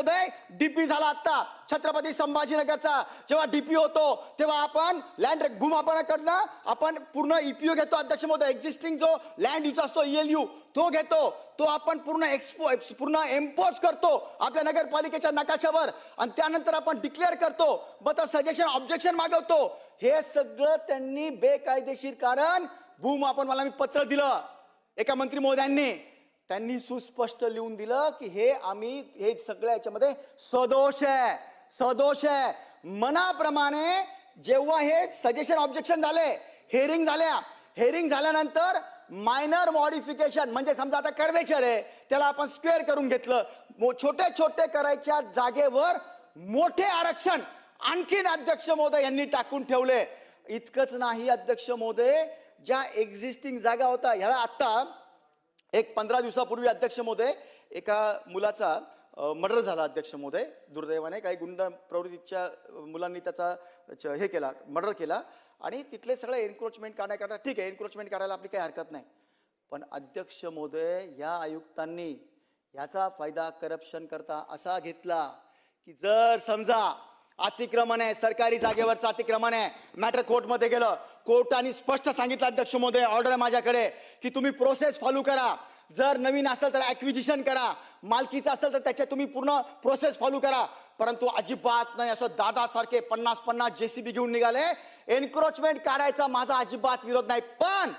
महोदय डीपी झाला आता छत्रपती संभाजीनगरचा. जेव्हा डीपी होतो तेव्हा आपण लँड भूमापनाकडनं आपण पूर्ण ईपीओ घेतो. अध्यक्ष महोदय एक्झिस्टिंग जो लँड यूचा असतो ईएलयू तो घेतो. तो आपण पूर्ण एक्सपो पूर्ण एम्पोज करतो आपल्या नगरपालिकेच्या नकाशावर. आणि त्यानंतर आपण डिक्लेअर करतो. मग तर सजेशन ऑब्जेक्शन मागवतो. हे सगळं त्यांनी बेकायदेशीर कारण भूमापन मला मी पत्र दिलं. एका मंत्री महोदयांनी. त्यांनी सुस्पष्ट लिहून दिलं की हे आम्ही हे सगळ्या याच्यामध्ये सदोष आहे. सदोष आहे. मनाप्रमाणे जेव्हा हे सजेशन ऑब्जेक्शन झाले हेअरिंग झाल्या हेअरिंग झाल्यानंतर मायनर मॉडिफिकेशन म्हणजे समजा आता कर्वेचर आहे त्याला आपण स्क्वेअर करून घेतलं. छोटे छोटे करायच्या जागेवर मोठे आरक्षण आणखीन अध्यक्ष महोदय यांनी टाकून ठेवले. इतकंच नाही अध्यक्ष महोदय ज्या एक्झिस्टिंग जागा होता ह्याला आत्ता एक पंधरा दिवसापूर्वी अध्यक्ष महोदय एका मुलाचा मर्डर झाला अध्यक्ष महोदय दुर्दैवाने काही गुंड प्रवृत्तीच्या मुलांनी त्याचा च- हे केला मर्डर केला. आणि तिथले सगळे एन्क्रोचमेंट काढण्याकरता ठीक आहे एन्क्रोचमेंट करायला आपली काही हरकत नाही. पण अध्यक्ष महोदय या आयुक्तांनी याचा फायदा करप्शन करता असा घेतला की जर समजा अतिक्रमण आहे सरकारी जागेवरचं अतिक्रमण आहे. मॅटर कोर्टमध्ये गेलं. कोर्टाने स्पष्ट सांगितलं अध्यक्ष महोदय ऑर्डर आहे माझ्याकडे की तुम्ही प्रोसेस फॉलो करा. जर नवीन असेल तर ॲक्विजिशन करा. मालकीचं असेल तर त्याच्या तुम्ही पूर्ण प्रोसेस फॉलो करा. परंतु अजिबात नाही असं दादासारखे पन्नास पन्नास जेसीबी घेऊन निघाले. एन्क्रोचमेंट काढायचा माझा अजिबात विरोध नाही. पण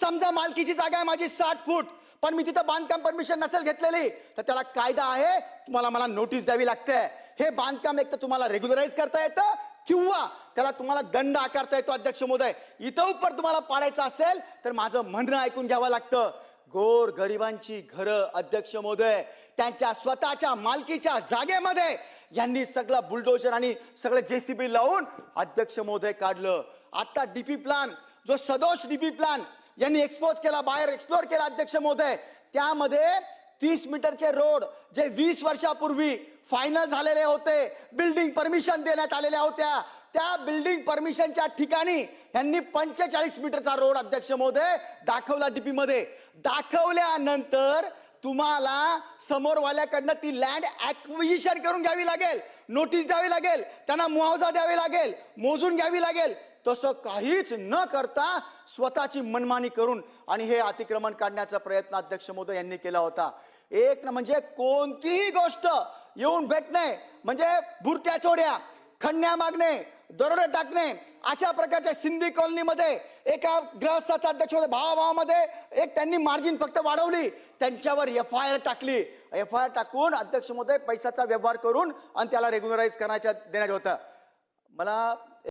समजा मालकीची जागा आहे माझी साठ फूट पण मी तिथं बांधकाम परमिशन नसेल घेतलेली तर त्याला कायदा आहे. तुम्हाला मला नोटीस द्यावी लागते. हे बांधकाम एक तर तुम्हाला रेग्युलराईज करता येतं किंवा त्याला तुम्हाला दंड आकारता येतो अध्यक्ष महोदय. इथं उपर तुम्हाला पाडायचं असेल तर माझं म्हणणं ऐकून घ्यावं लागतं. गोर गरिबांची घरं अध्यक्ष महोदय त्यांच्या स्वतःच्या मालकीच्या जागेमध्ये यांनी सगळं बुलडोजर आणि सगळं जेसीबी लावून अध्यक्ष महोदय काढलं. आता डीपी प्लान जो सदोष डीपी प्लान यांनी एक्सपोज केला बाहेर एक्सप्लोर केला अध्यक्ष महोदय. त्यामध्ये तीस मीटरचे रोड जे वीस वर्षापूर्वी फायनल झालेले होते. बिल्डिंग परमिशन देण्यात आलेल्या होत्या. त्या बिल्डिंग परमिशनच्या ठिकाणी यांनी पंचेचाळीस मीटरचा रोड अध्यक्ष महोदय दाखवला डीपी मध्ये दाखवल्यानंतर तुम्हाला समोरवाल्याकडनं ती लँड ऍक्विजिशन करून घ्यावी लागेल. नोटीस द्यावी लागेल. त्यांना मुआवजा द्यावी लागेल. मोजून घ्यावी लागेल. तसं काहीच न करता स्वतःची मनमानी करून आणि हे अतिक्रमण काढण्याचा प्रयत्न अध्यक्ष मोदी यांनी केला होता. एक ना म्हणजे कोणतीही गोष्ट येऊन भेटणे म्हणजे बुरट्या चोऱ्या खंड्या मागणे दरोडे टाकणे अशा प्रकारच्या सिंधी कॉलनीमध्ये एका ग्रहस्थाचा अध्यक्ष होते. भावाभावामध्ये एक त्यांनी मार्जिन फक्त वाढवली त्यांच्यावर एफ आय आर टाकली. एफ आय आर टाकून अध्यक्ष महोदय पैशाचा व्यवहार करून आणि त्याला रेग्युलराईज करण्याच्या देण्यात होतं. मला